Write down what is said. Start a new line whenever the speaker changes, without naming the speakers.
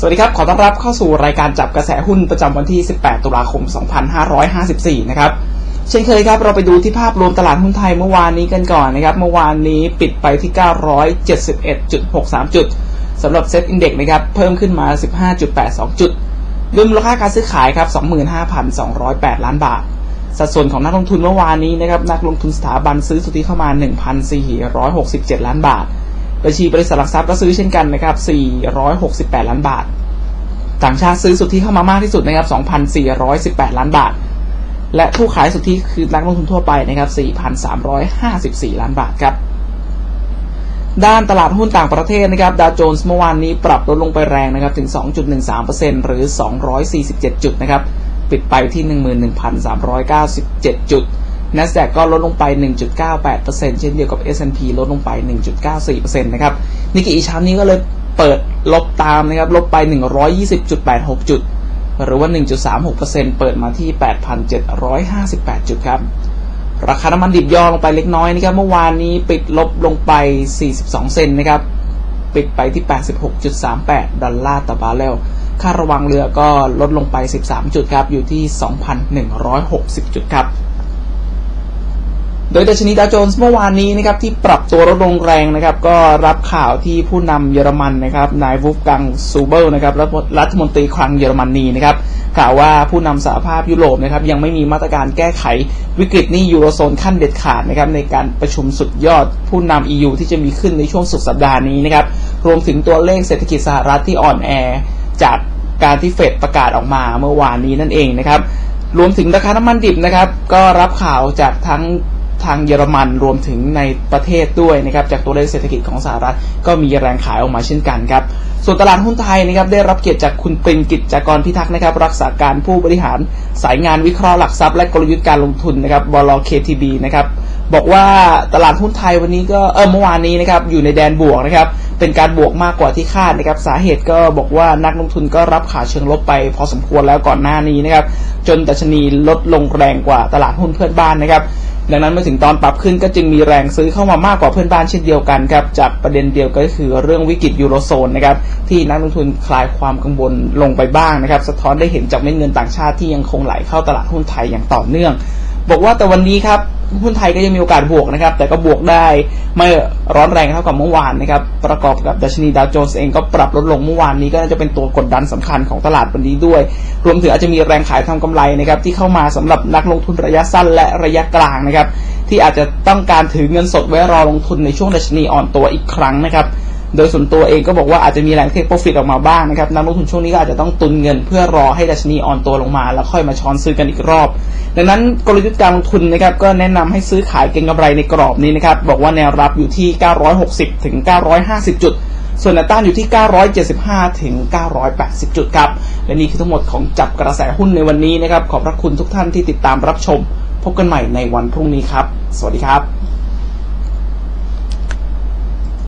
สวัสดีครับ ขอต้อนรับเข้าสู่รายการจับกระแสหุ้นประจำวันที่ 18 ตุลาคม 2554 นะครับ เช่นเคยครับ เราไปดูที่ภาพรวมตลาดหุ้นไทยเมื่อวานนี้กันก่อนนะครับ เมื่อวานนี้ปิดไปที่ 971.63 จุดสำหรับเซ็ตอินเด็กนะครับ เพิ่มขึ้นมา 15.82 จุดด้วมูลค่าการซื้อขายครับ 25,208 ล้านบาท สัดส่วนของนักลงทุนเมื่อวานนี้นะครับ นักลงทุนสถาบันซื้อสุทธิเข้ามา 1,467 ล้านบาท บัญชีบริษัทหลักทรัพย์ก็ซื้อเช่นกันนะครับ 468 ล้านบาท ต่างชาติซื้อสุทธิเข้ามามากที่สุดนะครับ 2,418 ล้านบาท และผู้ขายสุทธิคือนักลงทุนทั่วไปนะครับ 4,354 ล้านบาทครับ ด้านตลาดหุ้นต่างประเทศนะครับ ดาวโจนส์เมื่อวานนี้ปรับลดลงไปแรงนะครับ ถึง 2.13%หรือ 247 จุดนะครับ ปิดไปที่ 11,397 จุด NASDAQ ก็ลดลงไป 1.98%เช่นเดียวกับ S&P ลดลงไป 1.94%นะครับนิกเกิอีเช้านี้ก็เลยเปิดลบตามนะครับ ลบไป 120.86 จุด หรือว่า 1.36%เปิดมาที่ 8,758 จุดครับ ราคาน้ำมันดิบย่อลงไปเล็กน้อยนะครับ เมื่อวานนี้ปิดลบลงไป 42 เซนนะครับ ปิดไปที่ 86.38 ดอลลาร์ต่อบาร์เรล ค่าระวังเรือก็ลดลงไป 13 จุดครับ อยู่ที่ 2,160 จุดครับ โดยดัชนีดาวโจนส์เมื่อวานนี้นะครับที่ปรับตัวลดลงแรงนะครับก็รับข่าวที่ผู้นำเยอรมันนะครับนายวูฟกังซูเบิลนะครับรัฐมนตรีคลังเยอรมนีนะครับกล่าวว่าผู้นำสหภาพยุโรปนะครับยังไม่มีมาตรการแก้ไขวิกฤตนี้ยูโรโซนขั้นเด็ดขาดนะครับในการประชุมสุดยอดผู้นำ EU ที่จะมีขึ้นในช่วงสุดสัปดาห์นี้นะครับรวมถึงตัวเลขเศรษฐกิจสหรัฐที่อ่อนแอ จากการที่เฟดประกาศออกมาเมื่อวานนี้นั่นเองนะครับรวมถึงราคาน้ำมันดิบนะครับก็รับข่าวจากทั้ง ทางเยอรมันรวมถึงในประเทศด้วยนะครับจากตัวเลขเศรษฐกิจของสหรัฐ ก็มีแรงขายออกมาเช่นกันครับส่วนตลาดหุ้นไทยนะครับได้รับเกียรติจากคุณปรินกิจจากรพิทักษ์นะครับรักษาการผู้บริหารสายงานวิเคราะห์หลักทรัพย์และกลยุทธ์การลงทุนนะครับบล KTB นะครับบอกว่าตลาดหุ้นไทยวันนี้ก็เออเมื่อวานนี้นะครับอยู่ในแดนบวกนะครับเป็นการบวกมากกว่าที่คาดนะครับสาเหตุก็บอกว่านักลงทุนก็รับขาเชิงลบไป พอสมควรแล้วก่อนหน้านี้นะครับจนดัชนีลดลงแรงกว่าตลาดหุ้นเพื่อนบ้านนะครับ ดังนั้นเมื่อถึงตอนปรับขึ้นก็จึงมีแรงซื้อเข้ามามากกว่าเพื่อนบ้านเช่นเดียวกันครับจากประเด็นเดียวก็คือเรื่องวิกฤตยูโรโซนนะครับที่นักลงทุนคลายความกังวลลงไปบ้างนะครับ สะท้อนได้เห็นจากเม็ดเงินต่างชาติที่ยังคงไหลเข้าตลาดหุ้นไทยอย่างต่อเนื่อง บอกว่าแต่วันนี้ครับ หุ้นไทยก็ยังมีโอกาสบวกนะครับ แต่ก็บวกได้ไม่ร้อนแรงเท่ากับเมื่อวานนะครับ ประกอบกับดัชนีดาวโจนส์เองก็ปรับลดลงเมื่อวานนี้ก็น่าจะเป็นตัวกดดันสำคัญของตลาดวันนี้ด้วย รวมถึงอาจจะมีแรงขายทำกำไรนะครับที่เข้ามาสำหรับนักลงทุนระยะสั้นและระยะกลางนะครับที่อาจจะต้องการถือเงินสดไว้รอลงทุนในช่วงดัชนีอ่อนตัวอีกครั้งนะครับ โดยส่วนตัวเองก็บอกว่าอาจจะมีแรงเทคโปรฟิตออกมาบ้างนะครับนักลงทุนช่วงนี้ก็อาจจะต้องตุนเงิน เพื่อรอให้ดัชนีอ่อนตัวลงมา แล้วค่อยมาช้อนซื้อกันอีกรอบ ดังนั้นกลยุทธ์การลงทุนนะครับก็แนะนำให้ซื้อขายเก็งกำไรในกรอบนี้นะครับบอกว่าแนวรับอยู่ที่ 960ถึง950 จุด ส่วนแนวต้านอยู่ที่ 975ถึง980 จุดครับและนี่คือทั้งหมดของจับกระแสหุ้นในวันนี้นะครับขอบพระคุณทุกท่านที่ติดตามรับชม พบกันใหม่ในวันพรุ่งนี้ครับ สวัสดีครับ